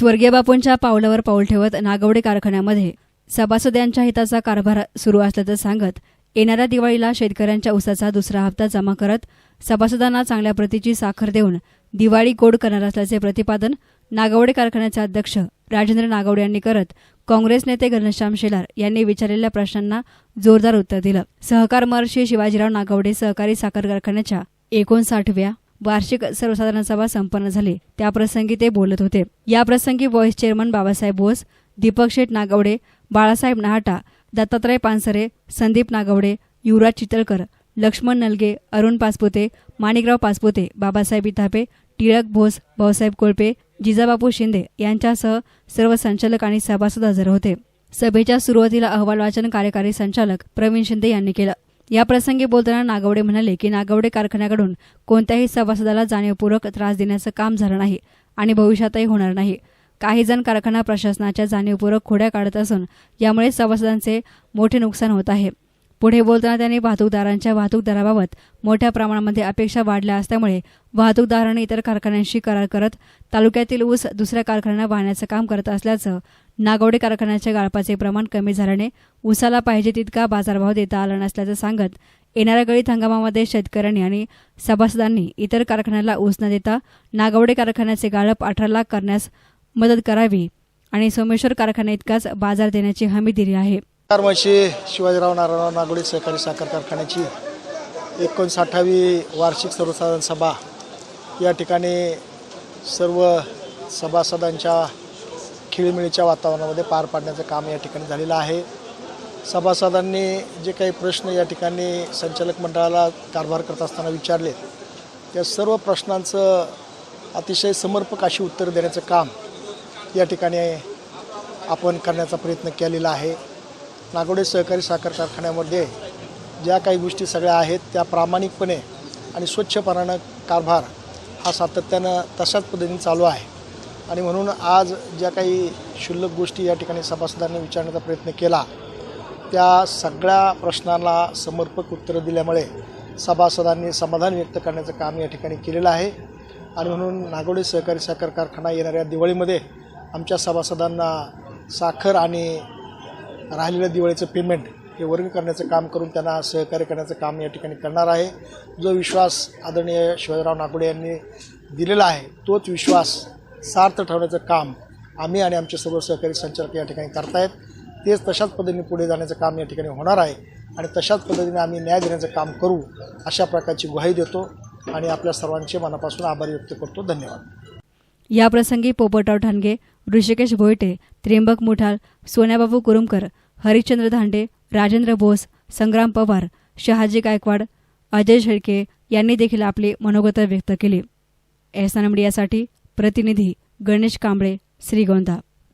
स्वर्गीय बापूंच्या पावलावर पाऊल ठेवत नागवडे कारखान्यामध्ये सभासद्यांच्या हिताचा कारभार सुरू असल्याचं सांगत येणाऱ्या दिवाळीला शेतकऱ्यांच्या ऊसाचा दुसरा हप्ता जमा करत सभासदांना चांगल्या प्रतीची साखर देऊन दिवाळी गोड करणार असल्याचे प्रतिपादन नागवडे कारखान्याचे अध्यक्ष राजेंद्र नागवडे यांनी करत काँग्रेस नेते घनश्याम शेलार यांनी विचारलेल्या प्रश्नांना जोरदार उत्तर दिलं. सहकार महर्षी शिवाजीराव नागवडे सहकारी साखर कारखान्याच्या एकोणसाठव्या वार्षिक सर्वसाधारण सभा संपन्न झाली. त्याप्रसंगी ते बोलत होते. याप्रसंगी व्हॉइस चेअरमन बाबासाहेब बोस दीपक शेठ नागवडे बाळासाहेब नहाटा दत्तात्रय पानसरे संदीप नागवडे युवराज चितळकर लक्ष्मण नलगे अरुण पासपुते माणिकराव पासपुते बाबासाहेब इथापे टिळक भोस भाऊसाहेब कोळपे जिजाबापू शिंदे यांच्यासह सर्व संचालक आणि सभासद हजर होते. सभेच्या सुरुवातीला अहवाल वाचन कार्यकारी संचालक प्रवीण शिंदे यांनी केलं. याप्रसंगी बोलताना नागवडे म्हणाले की नागवडे कारखान्याकडून कोणत्याही सभासदाला जाणीवपूर्वक त्रास देण्याचं काम झालं नाही आणि भविष्यातही होणार नाही. काही जण कारखाना प्रशासनाच्या जाणीवपूर्वक खोड्या काढत असून यामुळे सभासदांचे मोठे नुकसान होत आहे. पुढे बोलताना त्यांनी वाहतूकदारांच्या वाहतूक दराबाबत मोठ्या प्रमाणामध्ये अपेक्षा वाढल्या असल्यामुळे वाहतूकदारांनी इतर कारखान्यांशी करार करत तालुक्यातील ऊस दुसऱ्या कारखान्यांना वाहण्याचं काम करत असल्याचं नागवडे कारखान्याच्या गाळपाचे प्रमाण कमी झाल्याने ऊसाला पाहिजे तितका बाजारभाव देता आला नसल्याचं सांगत येणाऱ्या गळीत हंगामामध्ये शेतकऱ्यांनी आणि सभासदांनी इतर कारखान्याला ऊस न देता नागवडे कारखान्याचे गाळप अठरा लाख करण्यास मदत करावी आणि सोमेश्वर कारखान्या इतकाच बाजार देण्याची हमी दिली आहे. कारमाशी शिवाजीराव नारायणराव नागोडे सहकारी साखर कारखान्याची एकोणसाठावी वार्षिक सर्वसाधारण सभा या ठिकाणी सर्व सभासदांच्या खिळमिळीच्या वातावरणामध्ये पार पाडण्याचं काम या ठिकाणी झालेलं आहे. सभासदांनी जे काही प्रश्न या ठिकाणी संचालक मंडळाला कारभार करत असताना विचारले त्या सर्व प्रश्नांचं अतिशय समर्पक अशी उत्तर देण्याचं काम या ठिकाणी आपण करण्याचा प्रयत्न केलेला आहे. नागोडे सहकारी साखर कारखान्यामध्ये ज्या काही गोष्टी सगळ्या आहेत त्या प्रामाणिकपणे आणि स्वच्छपणानं कारभार हा सातत्यानं तशाच पद्धतीने चालू आहे. आणि म्हणून आज ज्या काही क्षुल्लक गोष्टी या ठिकाणी सभासदांनी विचारण्याचा प्रयत्न केला त्या सगळ्या प्रश्नांना समर्पक उत्तरं दिल्यामुळे सभासदांनी समाधान व्यक्त करण्याचं काम या ठिकाणी केलेलं आहे. आणि म्हणून नागोडे सहकारी साखर कारखाना येणाऱ्या दिवाळीमध्ये आमच्या सभासदांना साखर आणि राहिलेलं दिवाळीचं पेमेंट हे वर्ग करण्याचं काम करून त्यांना सहकार्य करण्याचं काम या ठिकाणी करणार आहे. जो विश्वास आदरणीय शिवाजीराव नागोडे यांनी दिलेला आहे तोच विश्वास सार्थ ठेवण्याचं काम आम्ही आणि आमचे सर्व सहकारी संचालक या ठिकाणी करतायत. तेच तशाच पद्धतीने पुढे जाण्याचं काम या ठिकाणी होणार आहे आणि तशाच पद्धतीने आम्ही न्याय देण्याचं काम करू अशा प्रकारची ग्वाही देतो आणि आपल्या सर्वांचे मनापासून आभार व्यक्त करतो. धन्यवाद. याप्रसंगी पोपटराव ठाणगे ऋषिकेश भोयटे त्र्यंबक मुठाल सोन्याबाबू कुरुमकर हरिश्चंद्र धांडे राजेंद्र बोस संग्राम पवार शहाजी गायकवाड अजय शेळके यांनी देखील आपली मनोगत व्यक्त केली. एहसान मीडियासाठी प्रतिनिधी गणेश कांबळे श्रीगोंदा.